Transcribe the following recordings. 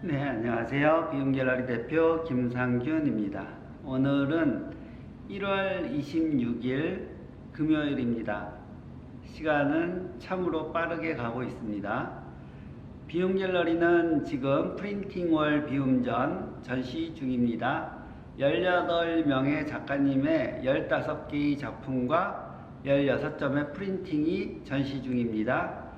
네, 안녕하세요. 비움갤러리 대표 김상균입니다. 오늘은 1월 26일 금요일입니다. 시간은 참으로 빠르게 가고 있습니다. 비움갤러리는 지금 프린팅월 비움전 전시 중입니다. 18명의 작가님의 15개의 작품과 16점의 프린팅이 전시 중입니다.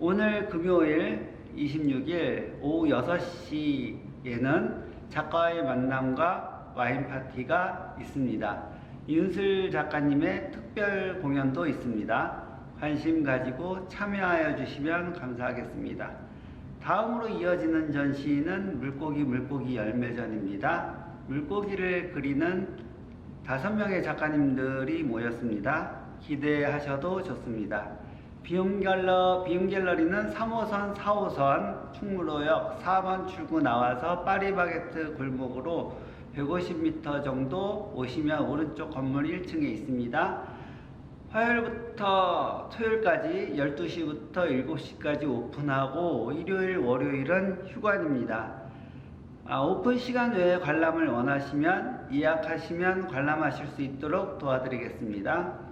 오늘 금요일 26일 오후 6시에는 작가와의 만남과 와인 파티가 있습니다. 윤슬 작가님의 특별 공연도 있습니다. 관심 가지고 참여하여 주시면 감사하겠습니다. 다음으로 이어지는 전시는 물고기 물고기 열매전입니다. 물고기를 그리는 다섯 명의 작가님들이 모였습니다. 기대하셔도 좋습니다. 비움갤러, 비움갤러리는 3호선, 4호선 충무로역 4번 출구 나와서 파리바게트 골목으로 150m 정도 오시면 오른쪽 건물 1층에 있습니다. 화요일부터 토요일까지 12시부터 7시까지 오픈하고 일요일, 월요일은 휴관입니다. 아, 오픈 시간 외에 관람을 원하시면 예약하시면 관람하실 수 있도록 도와드리겠습니다.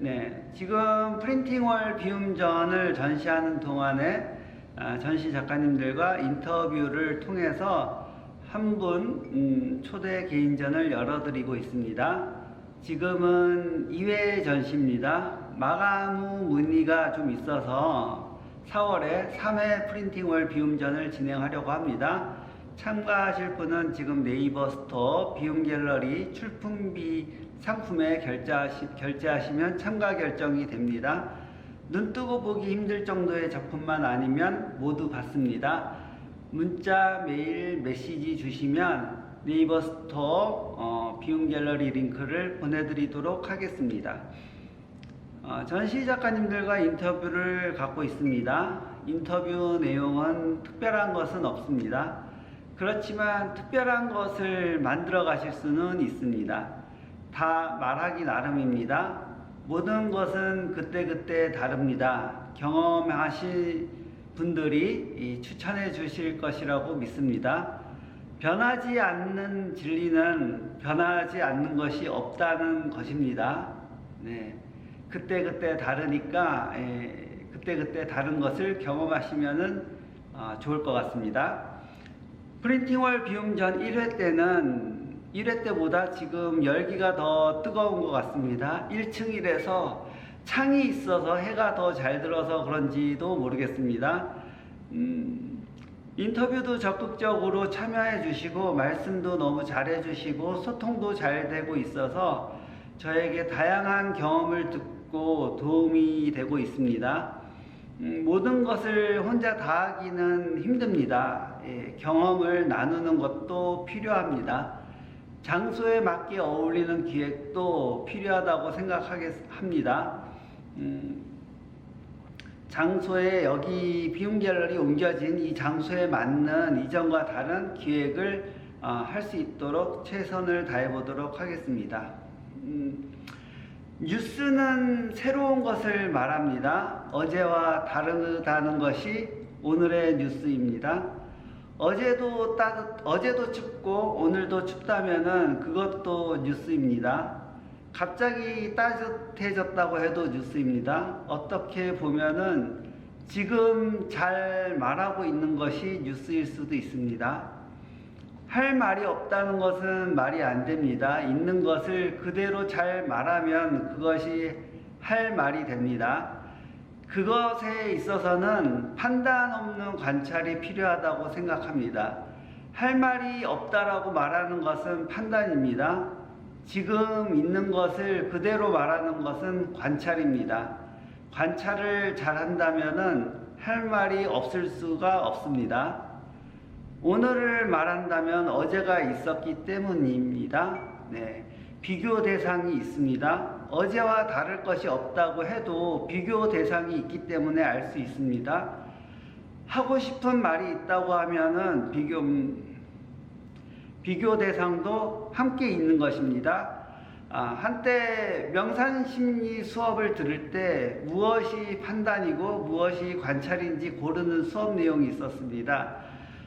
네, 지금 프린팅월 비움전을 전시하는 동안에 아, 전시 작가님들과 인터뷰를 통해서 한분 음, 초대 개인전을 열어드리고 있습니다. 지금은 2회 전시입니다. 마감 후 문의가 좀 있어서 4월에 3회 프린팅월 비움전을 진행하려고 합니다. 참가하실 분은 지금 네이버 스토어 비움 갤러리 출품비 상품에 결제하시, 결제하시면 참가 결정이 됩니다. 눈 뜨고 보기 힘들 정도의 작품만 아니면 모두 받습니다. 문자, 메일, 메시지 주시면 네이버 스토어 어, 비움 갤러리 링크를 보내드리도록 하겠습니다. 어, 전시 작가님들과 인터뷰를 갖고 있습니다. 인터뷰 내용은 특별한 것은 없습니다. 그렇지만 특별한 것을 만들어 가실 수는 있습니다. 다 말하기 나름입니다. 모든 것은 그때그때 다릅니다. 경험하실 분들이 이 추천해 주실 것이라고 믿습니다. 변하지 않는 진리는 변하지 않는 것이 없다는 것입니다. 네. 그때그때 다르니까 에, 그때그때 다른 것을 경험하시면은 어, 좋을 것 같습니다. 프린팅월 비움 전 1회 때는 1회 때보다 지금 열기가 더 뜨거운 것 같습니다. 1층이라서 창이 있어서 해가 더 잘 들어서 그런지도 모르겠습니다. 음, 인터뷰도 적극적으로 참여해 주시고 말씀도 너무 잘해 주시고 소통도 잘 되고 있어서 저에게 다양한 경험을 듣고 도움이 되고 있습니다. 음, 모든 것을 혼자 다 하기는 힘듭니다. 예, 경험을 나누는 것도 필요합니다. 장소에 맞게 어울리는 기획도 필요하다고 생각합니다. 음, 장소에 여기 비움 갤러리 옮겨진 이 장소에 맞는 이전과 다른 기획을 어, 할수 있도록 최선을 다해 보도록 하겠습니다. 음, 뉴스는 새로운 것을 말합니다. 어제와 다르다는 것이 오늘의 뉴스입니다. 어제도 따뜻, 어제도 춥고 오늘도 춥다면은 그것도 뉴스입니다. 갑자기 따뜻해졌다고 해도 뉴스입니다. 어떻게 보면은 지금 잘 말하고 있는 것이 뉴스일 수도 있습니다. 할 말이 없다는 것은 말이 안 됩니다. 있는 것을 그대로 잘 말하면 그것이 할 말이 됩니다. 그것에 있어서는 판단 없는 관찰이 필요하다고 생각합니다. 할 말이 없다라고 말하는 것은 판단입니다. 지금 있는 것을 그대로 말하는 것은 관찰입니다. 관찰을 잘 한다면은 할 말이 없을 수가 없습니다. 오늘을 말한다면 어제가 있었기 때문입니다. 네. 비교 대상이 있습니다. 어제와 다를 것이 없다고 해도 비교 대상이 있기 때문에 알 수 있습니다. 하고 싶은 말이 있다고 하면은 비교, 비교 대상도 함께 있는 것입니다. 아, 한때 명산 심리 수업을 들을 때 무엇이 판단이고 무엇이 관찰인지 고르는 수업 내용이 있었습니다.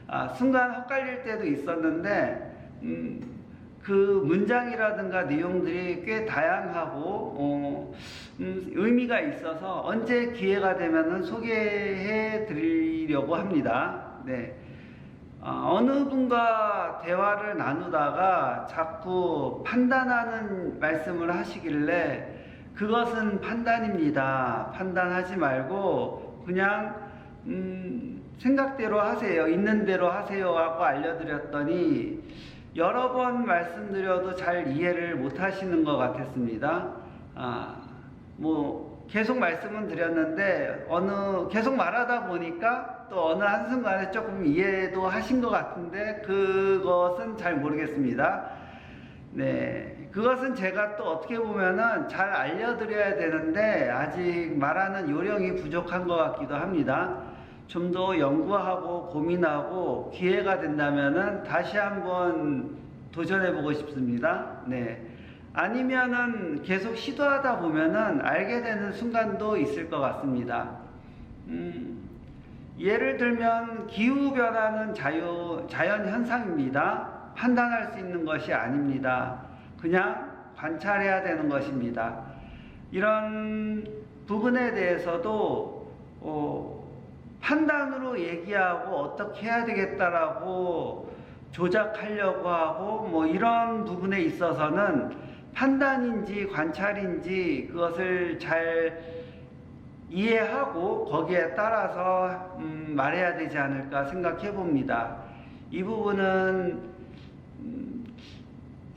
아, 순간 헛갈릴 때도 있었는데 음, 그 문장이라든가 내용들이 꽤 다양하고 어, 음, 의미가 있어서 언제 기회가 되면은 소개해 드리려고 합니다. 네. 어, 어느 분과 대화를 나누다가 자꾸 판단하는 말씀을 하시길래 그것은 판단입니다. 판단하지 말고 그냥 음, 생각대로 하세요. 있는 대로 하세요 하고 알려드렸더니 여러 번 말씀드려도 잘 이해를 못 하시는 것 같았습니다. 아, 뭐 계속 말씀은 드렸는데 어느 계속 말하다 보니까 또 어느 한순간에 조금 이해도 하신 것 같은데 그것은 잘 모르겠습니다. 네, 그것은 제가 또 어떻게 보면은 잘 알려드려야 되는데 아직 말하는 요령이 부족한 것 같기도 합니다. 좀 더 연구하고 고민하고 기회가 된다면은 다시 한번 도전해 보고 싶습니다. 네. 아니면은 계속 시도하다 보면은 알게 되는 순간도 있을 것 같습니다. 음, 예를 들면 기후 변화는 자유, 자연 현상입니다. 판단할 수 있는 것이 아닙니다. 그냥 관찰해야 되는 것입니다. 이런 부분에 대해서도 어, 판단으로 얘기하고 어떻게 해야 되겠다라고 조작하려고 하고 뭐 이런 부분에 있어서는 판단인지 관찰인지 그것을 잘 이해하고 거기에 따라서 음, 말해야 되지 않을까 생각해 봅니다. 이 부분은 음,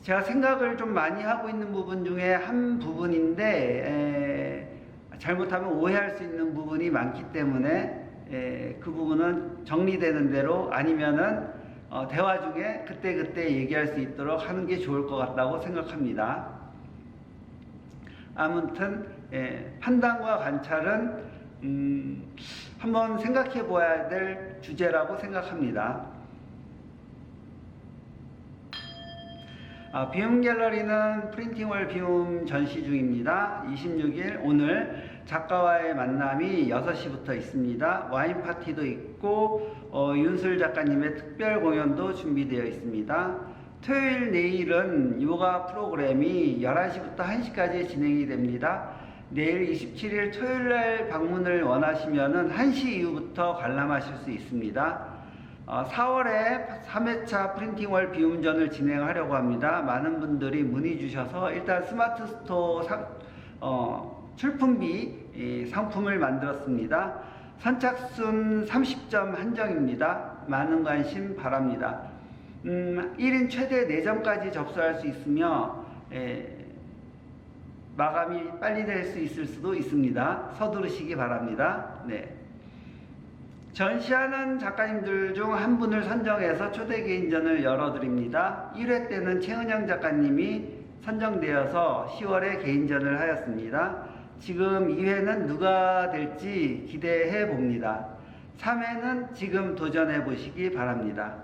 제가 생각을 좀 많이 하고 있는 부분 중에 한 부분인데 에, 잘못하면 오해할 수 있는 부분이 많기 때문에 에, 그 부분은 정리되는 대로 아니면은 어, 대화 중에 그때 그때 얘기할 수 있도록 하는 게 좋을 것 같다고 생각합니다. 아무튼 예, 판단과 관찰은 음, 한번 생각해 보아야 될 주제라고 생각합니다. 아, 비움 갤러리는 프린팅월 비움 전시 중입니다. 26일 오늘 작가와의 만남이 6시부터 있습니다. 와인 파티도 있고 어, 윤술 작가님의 특별 공연도 준비되어 있습니다. 토요일 내일은 요가 프로그램이 11시부터 1시까지 진행이 됩니다. 내일 27일 토요일 날 방문을 원하시면은 1시 이후부터 관람하실 수 있습니다. 어, 4월에 3회차 프린팅월 비움전을 진행하려고 합니다. 많은 분들이 문의 주셔서 일단 스마트 스토어 상, 어, 출품비 이 상품을 만들었습니다. 선착순 30점 한정입니다. 많은 관심 바랍니다. 음, 1인 최대 4점까지 접수할 수 있으며 에, 마감이 빨리 될 수 있을 수도 있습니다. 서두르시기 바랍니다. 네. 전시하는 작가님들 중 한 분을 선정해서 초대 개인전을 열어드립니다. 1회 때는 최은영 작가님이 선정되어서 10월에 개인전을 하였습니다. 지금 2회는 누가 될지 기대해 봅니다. 3회는 지금 도전해 보시기 바랍니다.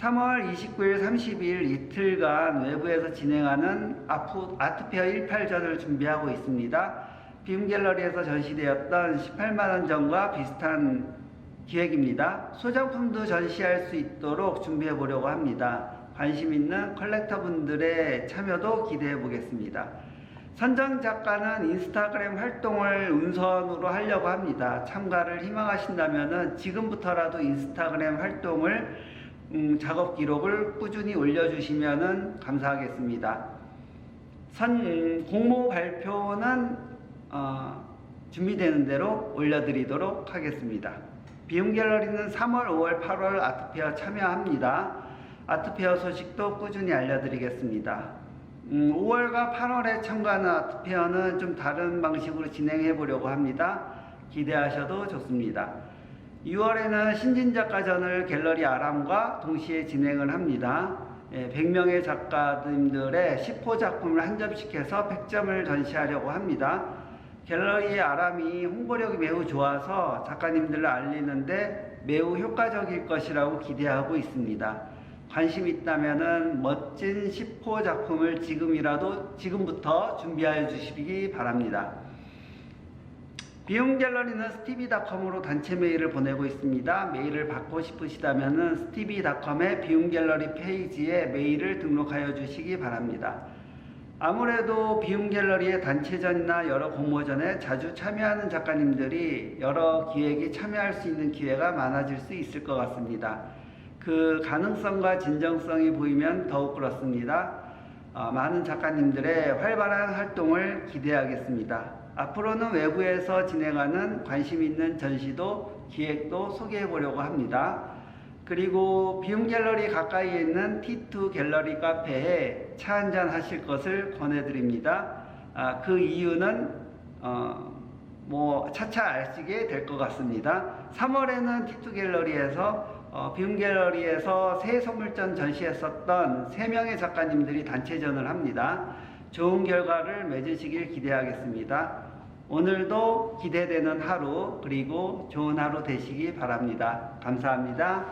3월 29일, 30일 이틀간 외부에서 진행하는 아프, 아트페어 18전을 준비하고 있습니다. 빔갤러리에서 전시되었던 18만원 전과 비슷한 기획입니다. 소장품도 전시할 수 있도록 준비해 보려고 합니다. 관심 있는 컬렉터 분들의 참여도 기대해 보겠습니다. 선정 작가는 인스타그램 활동을 운선으로 하려고 합니다. 참가를 희망하신다면 지금부터라도 인스타그램 활동을 음, 작업 기록을 꾸준히 올려주시면 감사하겠습니다. 선, 음, 공모 발표는 어, 준비되는 대로 올려드리도록 하겠습니다. 비움 갤러리는 3월, 5월, 8월 아트페어 참여합니다. 아트페어 소식도 꾸준히 알려드리겠습니다. 음, 5월과 8월에 참가하는 아트페어는 좀 다른 방식으로 진행해 보려고 합니다. 기대하셔도 좋습니다. 6월에는 신진작가전을 갤러리 아람과 동시에 진행을 합니다. 예, 100명의 작가님들의 10호 작품을 한 점씩 해서 100점을 전시하려고 합니다. 갤러리 아람이 홍보력이 매우 좋아서 작가님들을 알리는데 매우 효과적일 것이라고 기대하고 있습니다. 관심 있다면은 멋진 10호 작품을 지금이라도 지금부터 준비하여 주시기 바랍니다. 비용 갤러리는 스티비닷컴으로 단체 메일을 보내고 있습니다. 메일을 받고 싶으시다면 스티비닷컴의 비용 갤러리 페이지에 메일을 등록하여 주시기 바랍니다. 아무래도 비움 갤러리의 단체전이나 여러 공모전에 자주 참여하는 작가님들이 여러 기획에 참여할 수 있는 기회가 많아질 수 있을 것 같습니다. 그 가능성과 진정성이 보이면 더욱 그렇습니다. 어, 많은 작가님들의 활발한 활동을 기대하겠습니다. 앞으로는 외부에서 진행하는 관심 있는 전시도 기획도 소개해 보려고 합니다. 그리고 비움 갤러리 가까이에 있는 T2 갤러리 카페에 차 한잔 하실 것을 권해드립니다. 아, 그 이유는 어, 뭐 차차 아시게 될 것 같습니다. 3월에는 T2 갤러리에서 어, 비움 갤러리에서 새 선물전 전시했었던 3명의 작가님들이 단체전을 합니다. 좋은 결과를 맺으시길 기대하겠습니다. 오늘도 기대되는 하루 그리고 좋은 하루 되시기 바랍니다. 감사합니다.